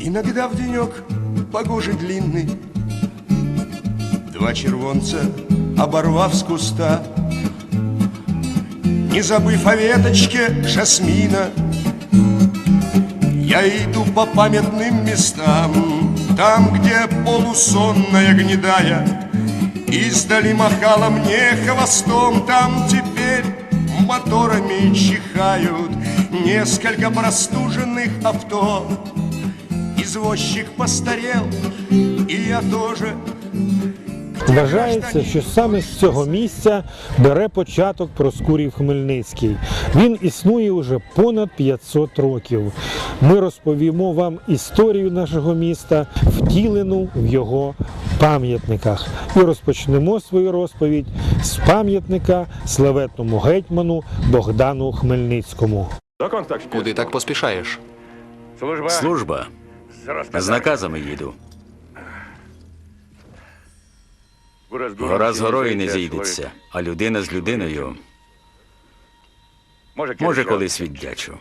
Иногда в денек погожий длинный. Два червонца, оборвав с куста. Не забыв о веточке жасмина. Я иду по памятным местам Там, где полусонная гнедая. Издали махала мне хвостом Там теперь моторами чихают Несколько простуженных авто Извозчик постарел, и я тоже Вважається, що саме з цього місця бере початок Проскурів Хмельницький. Він існує уже понад 500 років. Ми розповімо вам історію нашого міста, втілену в його пам'ятниках. І розпочнемо свою розповідь з пам'ятника славетному гетьману Богдану Хмельницькому. Куди так поспішаєш? Служба. З наказами їду. Гора з горою не зійдеться, а людина з людиною може колись віддячу.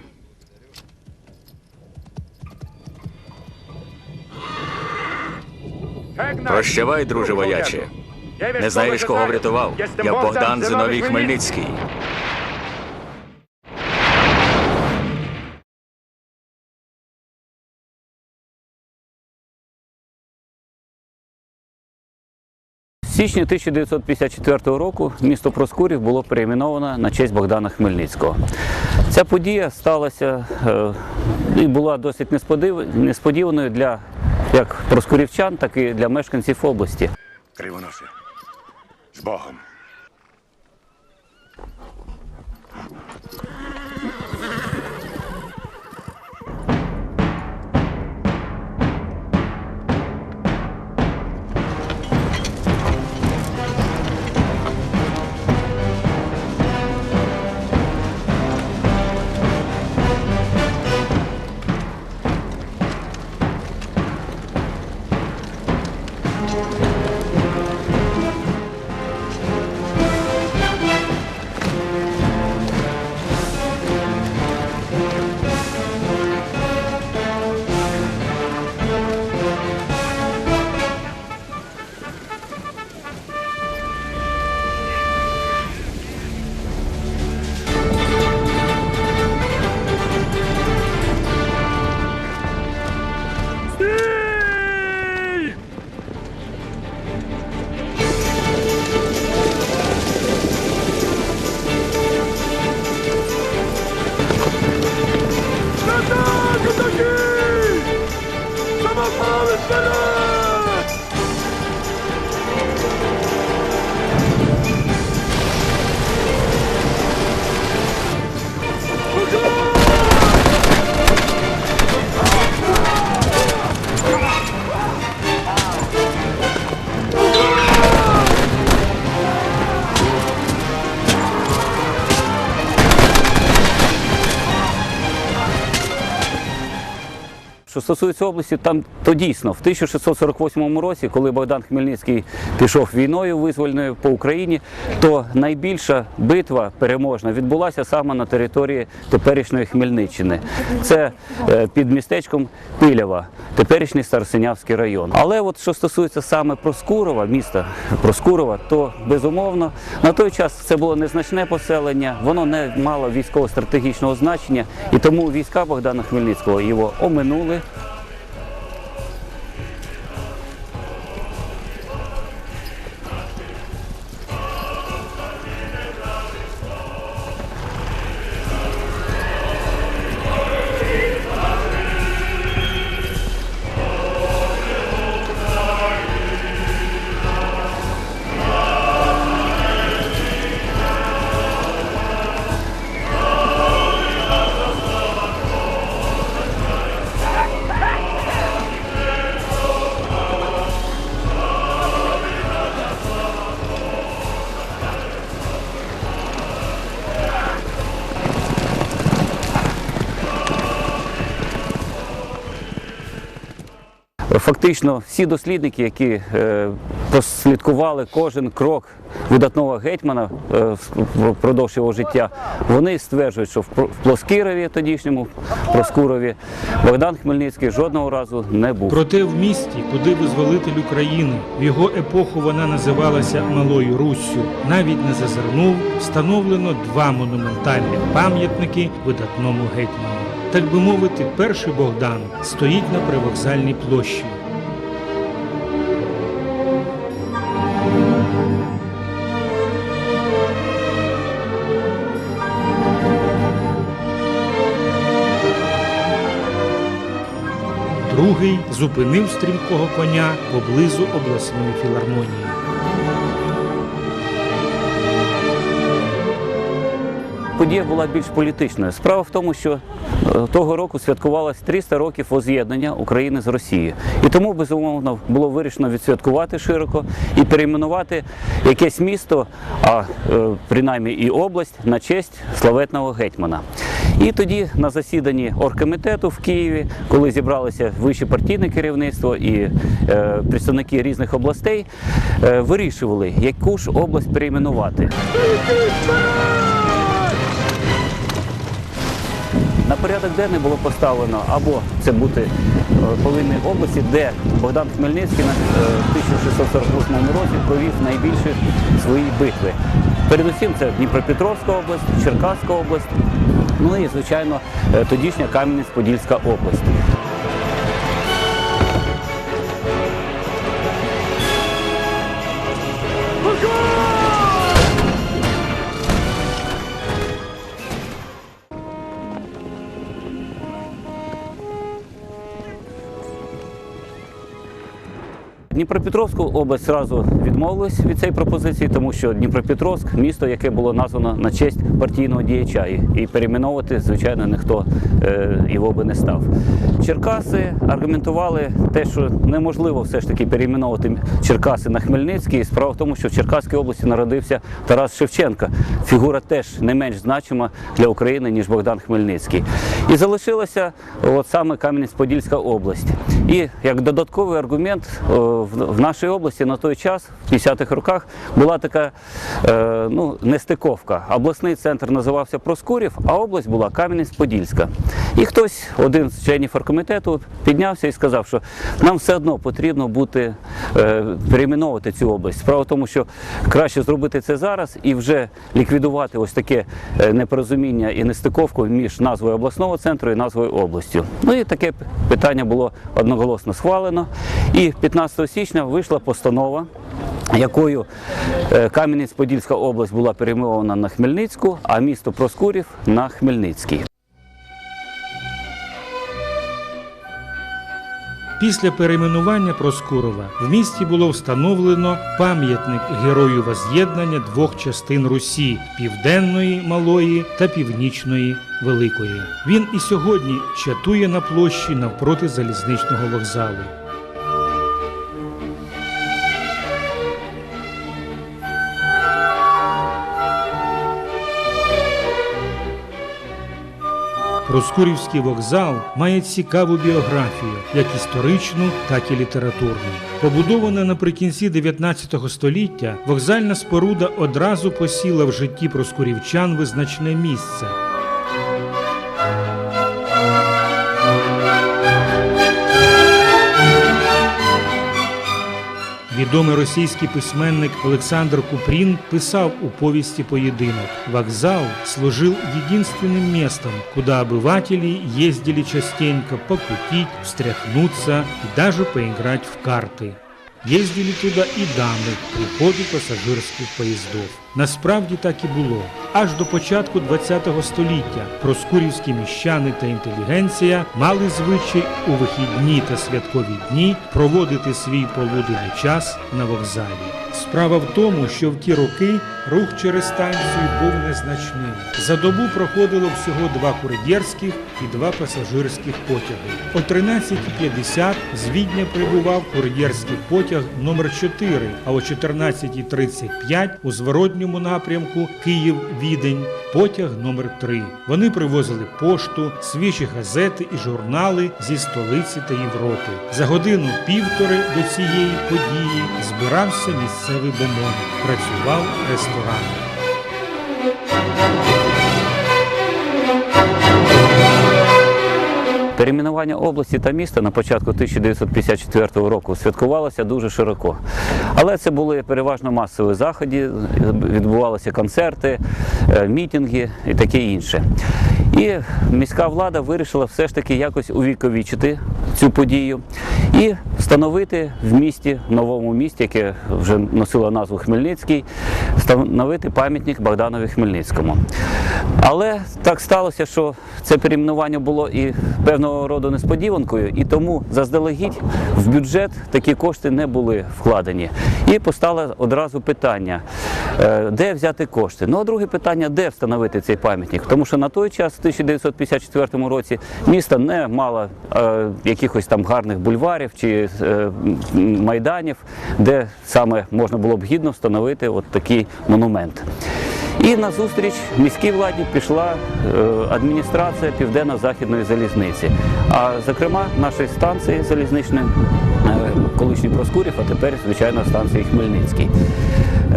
Прощавай, друже вояче. Не знаєш, кого врятував? Я Богдан Зиновій Хмельницький. В січні 1954 року місто Проскурів було перейменовано на честь Богдана Хмельницького. Ця подія сталася е, і була досить несподіваною для як проскурівчан, так і для мешканців області. Кривоносе. З Богом. Що стосується області, там то дійсно в 1648 році, коли Богдан Хмельницький пішов війною визвольною по Україні, то найбільша битва переможна відбулася саме на території теперішньої Хмельниччини. Це е, під містечком Пилява, теперішній Старосинявський район. Але от що стосується саме Проскурова, міста Проскурова, то безумовно на той час це було незначне поселення, воно не мало військово-стратегічного значення, і тому війська Богдана Хмельницького його оминули. Фактично, всі дослідники, які е, прослідкували кожен крок видатного гетьмана е, впродовж його життя, вони стверджують, що в Плоскірові, тодішньому Проскурові, Богдан Хмельницький жодного разу не був. Проте в місті, куди визволитель України, в його епоху вона називалася Малою Руссю, навіть не зазирнув, встановлено два монументальних пам'ятники видатному гетьману. Так би мовити, перший Богдан стоїть на привокзальній площі. Другий зупинив стрімкого коня поблизу обласної філармонії. Подія була більш політичною. Справа в тому, що е, того року святкувалось 300 років воз'єднання України з Росією. І тому, безумовно, було вирішено відсвяткувати широко і перейменувати якесь місто, а е, принаймні і область, на честь славетного гетьмана. І тоді на засіданні оргкомітету в Києві, коли зібралося вище партійне керівництво і е, представники різних областей, е, вирішували, яку ж область перейменувати. На порядок денний було поставлено або це бути е, повинні області, де Богдан Хмельницький на е, в 1648 році провів найбільші свої битви. Передусім це Дніпропетровська область, Черкаська область, ну і звичайно е, тодішня Кам'янець-Подільська область. Дніпропетровську область зразу відмовилась від цієї пропозиції, тому що Дніпропетровськ місто, яке було названо на честь партійного діяча, і, перейменовувати, звичайно, ніхто е, його би не став. Черкаси аргументували те, що неможливо все ж таки перейменовувати Черкаси на Хмельницький. Справа в тому, що в Черкаській області народився Тарас Шевченко. Фігура теж не менш значима для України, ніж Богдан Хмельницький. І залишилася от саме Кам'янець-Подільська область. І як додатковий аргумент о, в нашій області на той час, в 50-х роках, була така е, ну, нестиковка. Обласний центр називався Проскурів, а область була Кам'янець-Подільська. І хтось, один з членів оргкомітету, піднявся і сказав, що нам все одно потрібно бути е, перейменовувати цю область. Справа в тому, що краще зробити це зараз і вже ліквідувати ось таке е, непорозуміння і нестиковку між назвою обласного центру і назвою областю. Ну і таке питання було одноголосно схвалено. І 15 січня вийшла постанова. Якою е, Кам'янець-Подільська область була перейменована на Хмельницьку, а місто Проскурів на Хмельницький. Після перейменування Проскурова в місті було встановлено пам'ятник герою воз'єднання двох частин Русі південної малої та північної великої. Він і сьогодні чатує на площі навпроти залізничного вокзалу. Проскурівський вокзал має цікаву біографію, як історичну, так і літературну. Побудована наприкінці 19 століття, вокзальна споруда одразу посіла в житті проскурівчан визначне місце. Відомий російський письменник Олександр Купрін писав у повісті «Поединок». Вокзал служил единственным местом, куда обыватели ездили частенько покутить, встряхнуться и даже поиграть в карты. Їздили туди і дами при ході пасажирських поїздів. Насправді так і було. Аж до початку ХХ століття проскурівські міщани та інтелігенція мали звичай у вихідні та святкові дні проводити свій полуденний час на вокзалі. Справа в тому, що в ті роки рух через станцію був незначним. За добу проходило всього два кур'єрських і два пасажирських потяги. О 13.50 з Відня прибував кур'єрський потяг номер 4 а о 14.35 у зворотньому напрямку Київ Відень, потяг номер 3 Вони привозили пошту, свіжі газети і журнали зі столиці та Європи. За годину півтори до цієї події збирався місцевий бомон, працював ресторан. Перейменування області та міста на початку 1954 року святкувалося дуже широко. Але це були переважно масові заходи, відбувалися концерти, е, мітинги і таке інше. І міська влада вирішила все ж таки якось увіковічити цю подію і встановити в місті, новому місті, яке вже носило назву Хмельницький, встановити пам'ятник Богданові Хмельницькому. Але так сталося, що це перейменування було і певного роду несподіванкою, і тому заздалегідь в бюджет такі кошти не були вкладені. І постало одразу питання, е, де взяти кошти. Ну а друге питання, де встановити цей пам'ятник. Тому що на той час, 1954 році, місто не мало е, якихось там гарних бульварів чи е, майданів, де саме можна було б гідно встановити от такий монумент. І на зустріч міській владі пішла е, адміністрація Південно-Західної залізниці. А зокрема, нашої станції залізничної, е, колишній Проскурів, а тепер, звичайно, станції Хмельницький.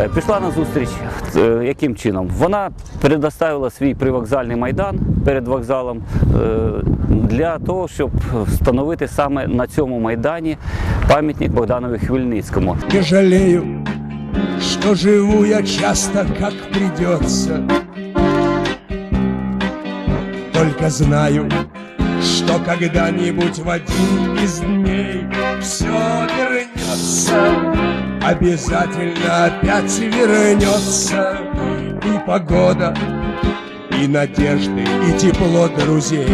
Е, Пішла на зустріч е, яким чином? Вона предоставила свій привокзальний майдан перед вокзалом е, для того, щоб встановити саме на цьому майдані пам'ятник Богданові Хмельницькому. Не жалею, что живу я часто, как придется. Только знаю, что когда-нибудь в один из дней все вернется. Обязательно опять вернется и погода, и надежды, и тепло друзей.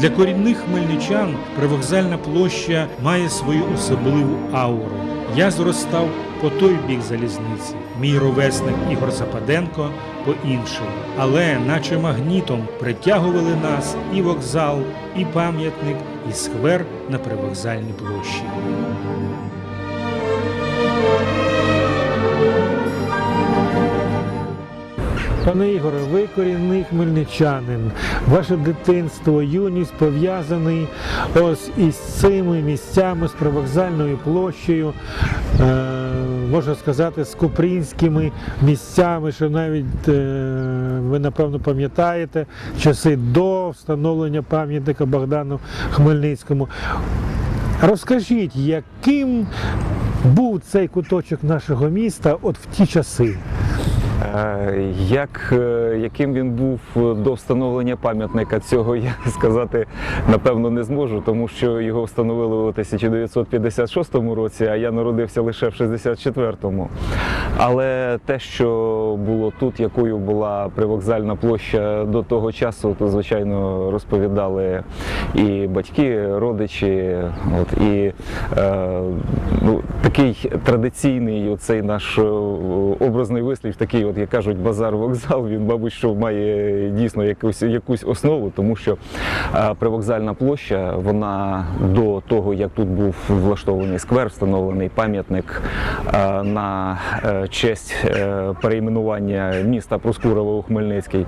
Для корінних хмельничан привокзальна площа має свою особливу ауру. Я зростав по той бік залізниці, мій ровесник Ігор Западенко по інший. Але, наче магнітом, притягували нас і вокзал, і пам'ятник, і сквер на привокзальній площі. Пане Ігоре, ви корінний хмельничанин. Ваше дитинство, юність пов'язаний ось із цими місцями, з привокзальною площею, е, можна сказати, з купрінськими місцями, що навіть е, ви напевно пам'ятаєте часи до встановлення пам'ятника Богдану Хмельницькому. Розкажіть, яким був цей куточок нашого міста от в ті часи? Е, Як, е, яким він був до встановлення пам'ятника, цього я сказати напевно не зможу, тому що його встановили у 1956 році, а я народився лише в 64-му. Але те, що було тут, якою була привокзальна площа до того часу, то звичайно розповідали і батьки, родичі. От, і е, ну, такий традиційний оцей наш е, образний вислів, такий, от як кажуть, базар-вокзал, він, мабуть, що має дійсно якусь, якусь основу, тому що привокзальна площа, вона до того, як тут був влаштований сквер, встановлений пам'ятник на е, честь е, перейменування міста Проскурова у Хмельницький,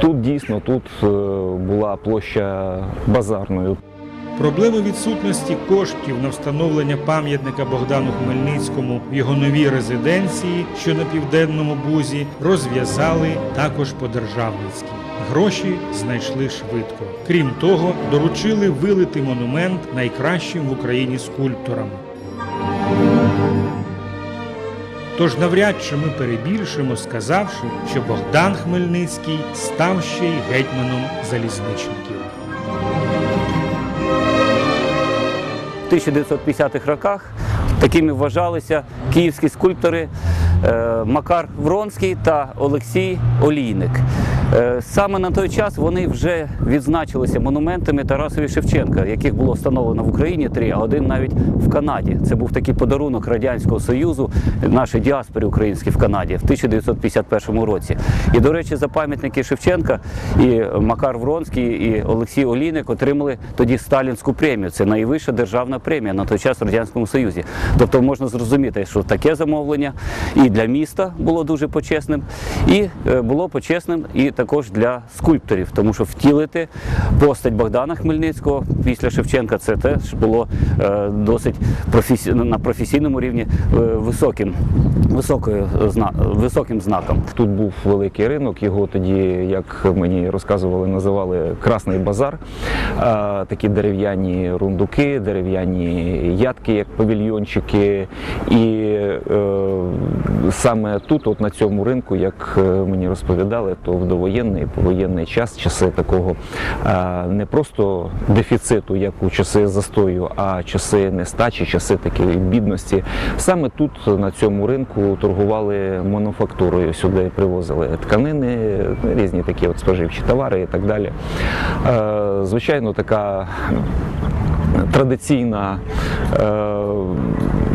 тут дійсно тут е, була площа базарною. Проблеми відсутності коштів на встановлення пам'ятника Богдану Хмельницькому в його новій резиденції, що на південному бузі, розв'язали також по-державницьки. Гроші знайшли швидко. Крім того, доручили вилити монумент найкращим в Україні скульпторам. Тож навряд чи ми перебільшимо, сказавши, що Богдан Хмельницький став ще й гетьманом залізничників. В 1950-х роках такими вважалися київські скульптори е, Макар Вронський та Олексій Олійник. Е, Саме на той час вони вже відзначилися монументами Тарасові Шевченка, яких було встановлено в Україні три, а один навіть в Канаді. Це був такий подарунок Радянського Союзу нашій діаспорі українській в Канаді в 1951 році. І, до речі, за пам'ятники Шевченка і Макар Вронський, і Олексій Олійник отримали тоді Сталінську премію. Це найвища державна премія на той час в Радянському Союзі. Тобто можна зрозуміти, що таке замовлення і для міста було дуже почесним, і е, було почесним і також для скульпторів, тому що втілити постать Богдана Хмельницького після Шевченка це теж було е, досить професі... на професійному рівні е, високим, високою, високим знаком. Тут був великий ринок, його тоді, як мені розказували, називали Красний базар. Такі дерев'яні рундуки, дерев'яні ядки, як павільйончики. І е, саме тут, от на цьому ринку, як е, мені розповідали, то в довоєнний повоєнний час, часи такого е, не просто дефіциту, як у часи застою, а часи нестачі, часи такої бідності. Саме тут на цьому ринку торгували мануфактурою. Сюди привозили тканини, різні такі от споживчі товари і так далі. Е, Звичайно, така традиційна е,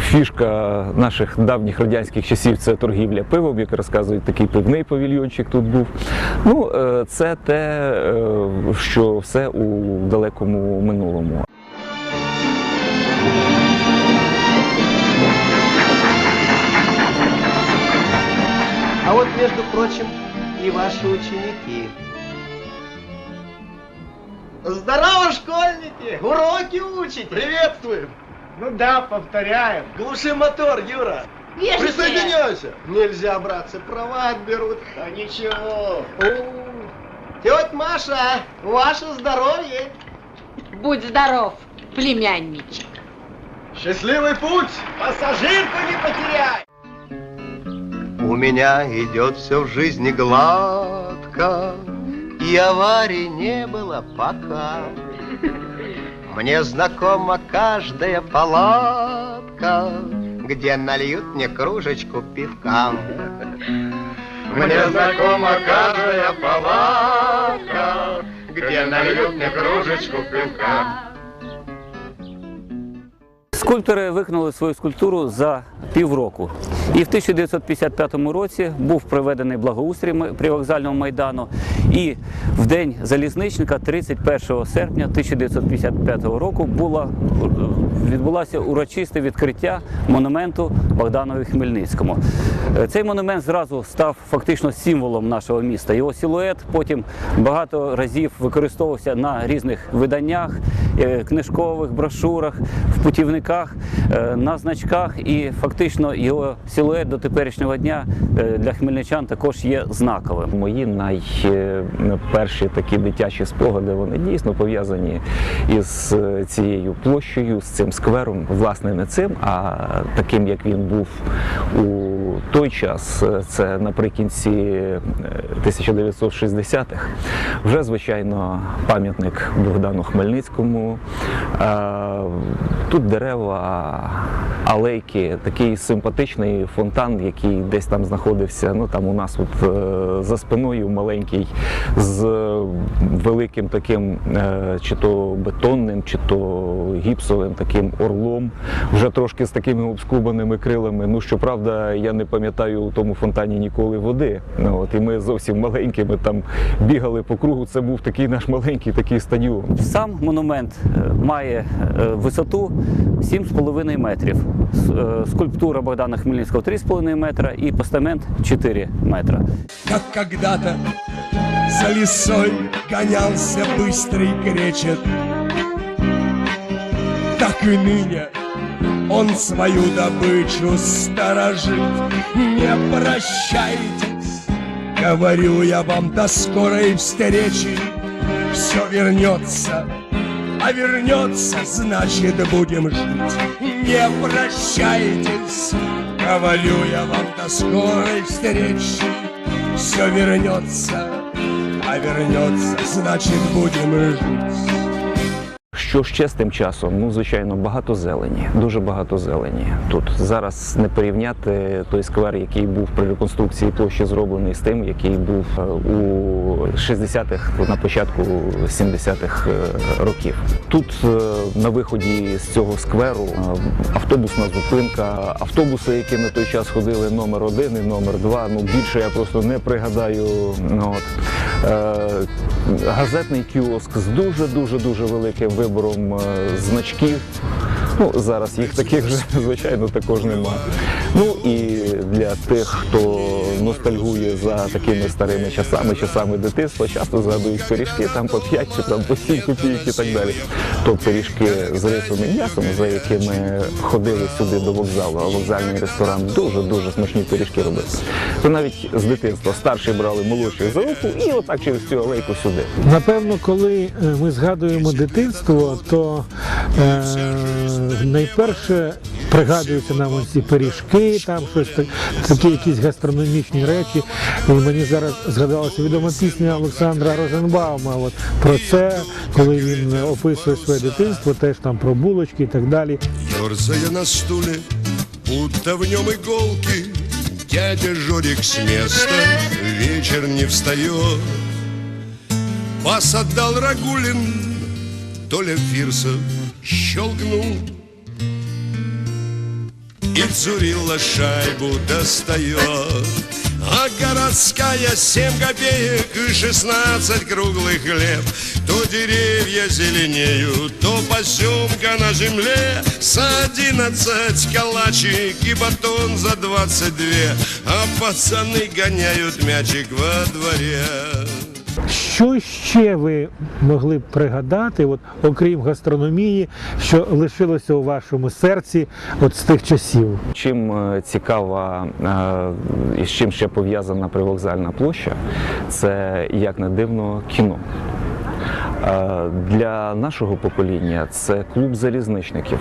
фішка наших давніх радянських часів це торгівля пивом, як розказують, такий пивний павільйончик тут був. Ну, е, це те, е, що все у далекому минулому. А вот, между прочим, и ваши ученики. Здорово, школьники! Уроки учите! Приветствуем! Ну да, повторяем. Глуши мотор, Юра. Присоединяйся. Нельзя, братцы, права отберут. А ничего. Тетя Маша, ваше здоровье. Будь здоров, племянничек. Счастливый путь! Пассажирку не потеряй! У меня идет все в жизни гладко, И аварий не было пока. Мне знакома каждая палатка, Где нальют мне кружечку пивка. Мне знакома каждая палатка, Где нальют мне кружечку пивка. Скульптори виконали свою скульптуру за півроку. І в 1955 році був проведений благоустрій привокзального майдану. І в день залізничника, 31 серпня 1955 року, була, відбулося урочисте відкриття монументу Богданові Хмельницькому. Е, Цей монумент зразу став фактично символом нашого міста. Його силует потім багато разів використовувався на різних виданнях, е, книжкових брошурах, в путівниках, е, на значках. І фактично його силует до теперішнього дня для хмельничан також є знаковим. Мої найперші такі дитячі спогади вони дійсно пов'язані із цією площею, з цим сквером. Власне, не цим, а таким, як він був у той час. Е, Це наприкінці е, 1960-х. Вже звичайно пам'ятник Богдану Хмельницькому. Е, Тут дерева, алейки, такий симпатичний фонтан, який десь там знаходився. Ну там у нас от е, за спиною маленький з великим таким, е, чи то бетонним, чи то гіпсовим таким орлом, вже трошки з такими обскубаними крилами. Ну щоправда, я не пам'ятаю у тому фонтані ніколи води. Ну, от, і ми зовсім маленькими там бігали по кругу. Це був такий наш маленький такий стадіон. Сам монумент е, має е, висоту 7,5 метрів. С- е, Скульптура Богдана Хмельницького 3,5 метра і постамент 4 метра. Как когда-то за лесой гонялся быстрый кречет, Так и ныне Он свою добычу сторожит. Не прощайтесь, говорю я вам, до скорой встречи. Все вернется, а вернется, значит будем жить. Не прощайтесь, говорю я вам, до скорой встречи. Все вернется, а вернется, значит будем жить. Що ще з тим часом? Ну, звичайно, багато зелені, дуже багато зелені. Тут зараз не порівняти той сквер, який був при реконструкції площі зроблений з тим, який був е, у 60-х, на початку 70-х е, років. Тут е, на виході з цього скверу автобусна зупинка, автобуси, які на той час ходили номер один і номер два. Ну більше я просто не пригадаю. Ну, от. Газетний кіоск з дуже дуже дуже великим вибором е, значків. Ну, зараз їх таких вже, звичайно, також нема. Ну і для тих, хто ностальгує за такими старими часами, часами дитинства, часто згадують пиріжки там по 5 чи там по 7 копійок і так далі. То пиріжки з рисовим м'ясом, за якими ходили сюди до вокзалу, а вокзальний ресторан дуже-дуже смачні пиріжки робив. То навіть з дитинства старші брали молодших за руку і отак через цю алейку сюди. Напевно, коли е, ми згадуємо дитинство, то е, найперше пригадуються нам ці пиріжки, там щось такі якісь гастрономічні речі. І мені зараз згадалася відома пісня Олександра Розенбаума. От про це, коли він описує своє дитинство, теж там про булочки і так далі. Ерзая на стуле, будто в нем иголки, Дядя Жорик с места вечер не встает. Пас отдал Рагулин, Толя Фирсов щелкнул. И Цурила шайбу достает. А городская семь копеек и шестнадцать круглых лет. То деревья зеленеют, то поземка на земле. С одиннадцать калачик и батон за двадцать две. А пацаны гоняют мячик во дворе Що ще ви могли б пригадати, от, окрім гастрономії, що лишилося у вашому серці от з тих часів? Чим е, цікава е, і з чим ще пов'язана привокзальна площа, це як не дивно кіно. Е, Для нашого покоління це клуб залізничників.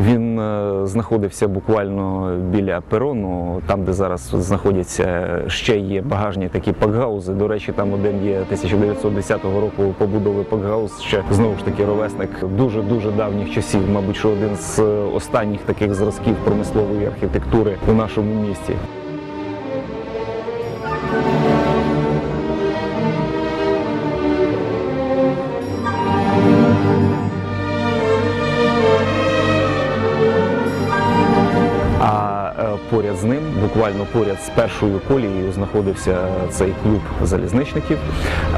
Він е, знаходився буквально біля перону, там, де зараз знаходяться ще є багажні такі пакгаузи. До речі, там один є 1910 року побудови пакгаус, ще знову ж таки ровесник дуже дуже давніх часів. Мабуть, що один з е, останніх таких зразків промислової архітектури у нашому місті. Буквально поряд з першою колією, знаходився цей клуб залізничників.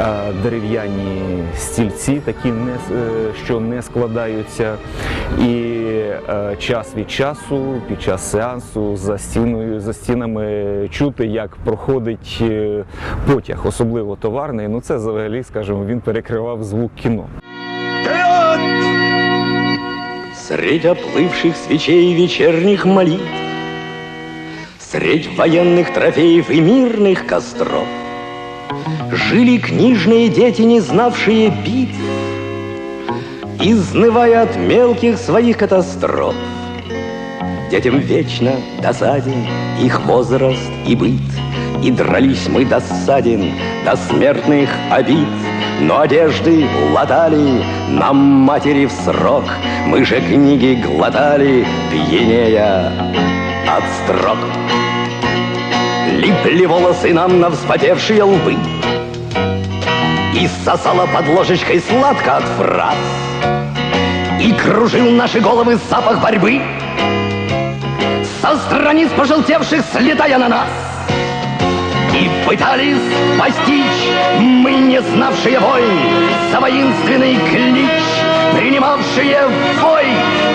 Е, Дерев'яні стільці, такі е, що не складаються. І е, час від часу, під час сеансу, за стіною, за стінами чути, як проходить потяг, особливо товарний. Ну це взагалі, скажімо, він перекривав звук кіно. Средь оплывших свечей вечерних молитв, Средь военных трофеев и мирных костров Жили книжные дети, не знавшие битв, Изнывая от мелких своих катастроф. Детям вечно досаден их возраст и быт, И дрались мы досаден до смертных обид. Но одежды латали нам матери в срок, Мы же книги глотали, пьянея от строк. Липли волосы нам на вспотевшие лбы, И сосала под ложечкой сладко от фраз, И кружил наши головы запах борьбы, Со страниц пожелтевших слетая на нас. И пытались постичь мы, не знавшие войн, За воинственный клич, принимавшие в бой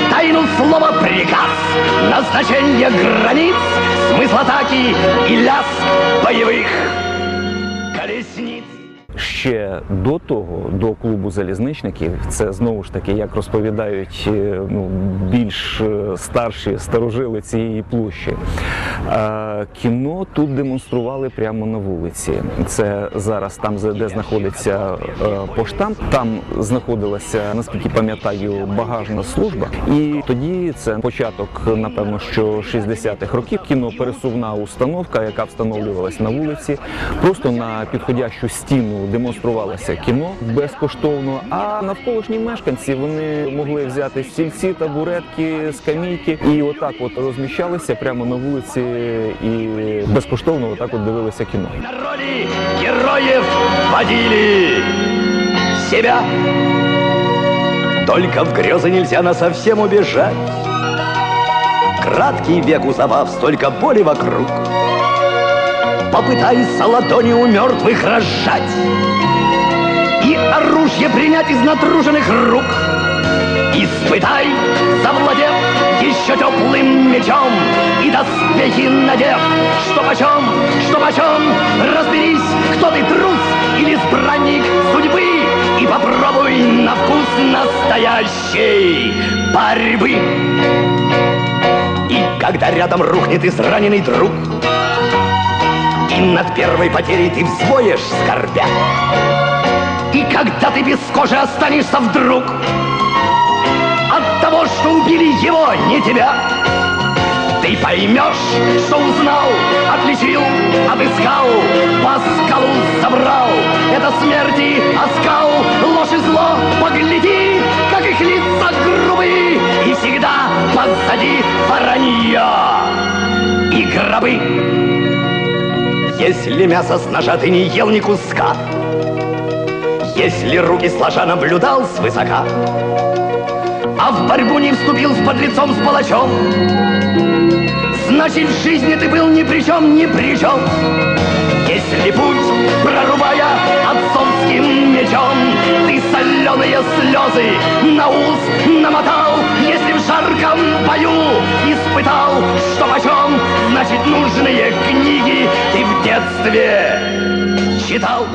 Тайну слова приказ, назначение границ, Смысл атаки и лязг боевых. Ще до того, до клубу залізничників, це знову ж таки, як розповідають е, ну, більш е, старші старожили цієї площі. Е, Кіно тут демонстрували прямо на вулиці. Це зараз там, де знаходиться поштамп. Там знаходилася, наскільки пам'ятаю, багажна служба. І тоді це початок, напевно, що 60-х років. Кіно пересувна установка, яка встановлювалась на вулиці, просто на підходящу стіну демонстрували демонструвалося кіно безкоштовно. А навколишні мешканці вони могли взяти стільці, табуретки, скамійки і отак от розміщалися прямо на вулиці і безкоштовно отак от дивилися кіно. роли героев водили себя. Только в грезы нельзя на совсем убежать. Краткий век у забав, столько боли вокруг. Попытайся ладони у мертвых разжать И оружие принять из натруженных рук. Испытай, завладев еще теплым мечом И доспехи надев, что почем, что почем Разберись, кто ты, трус или избранник судьбы И попробуй на вкус настоящей борьбы И когда рядом рухнет израненный друг И над первой потерей ты взвоешь, скорбя И когда ты без кожи останешься вдруг от того, что убили его, не тебя. Ты поймешь, что узнал, отличил, отыскал, по скалу забрал. Это смерти оскал, ложь и зло, погляди, как их лица грубые, и всегда позади воронье и гробы. Если мясо с ножа ты не ел ни куска, если руки сложа наблюдал свысока, а в борьбу не вступил с подлецом, с палачом. Значит, в жизни ты был ни при чем, ни при чем. Если путь, прорубая отцовским мечом, ты соленые слезы на ус намотал, жарком бою испытал, что почем, значит, нужные книги ты в детстве читал.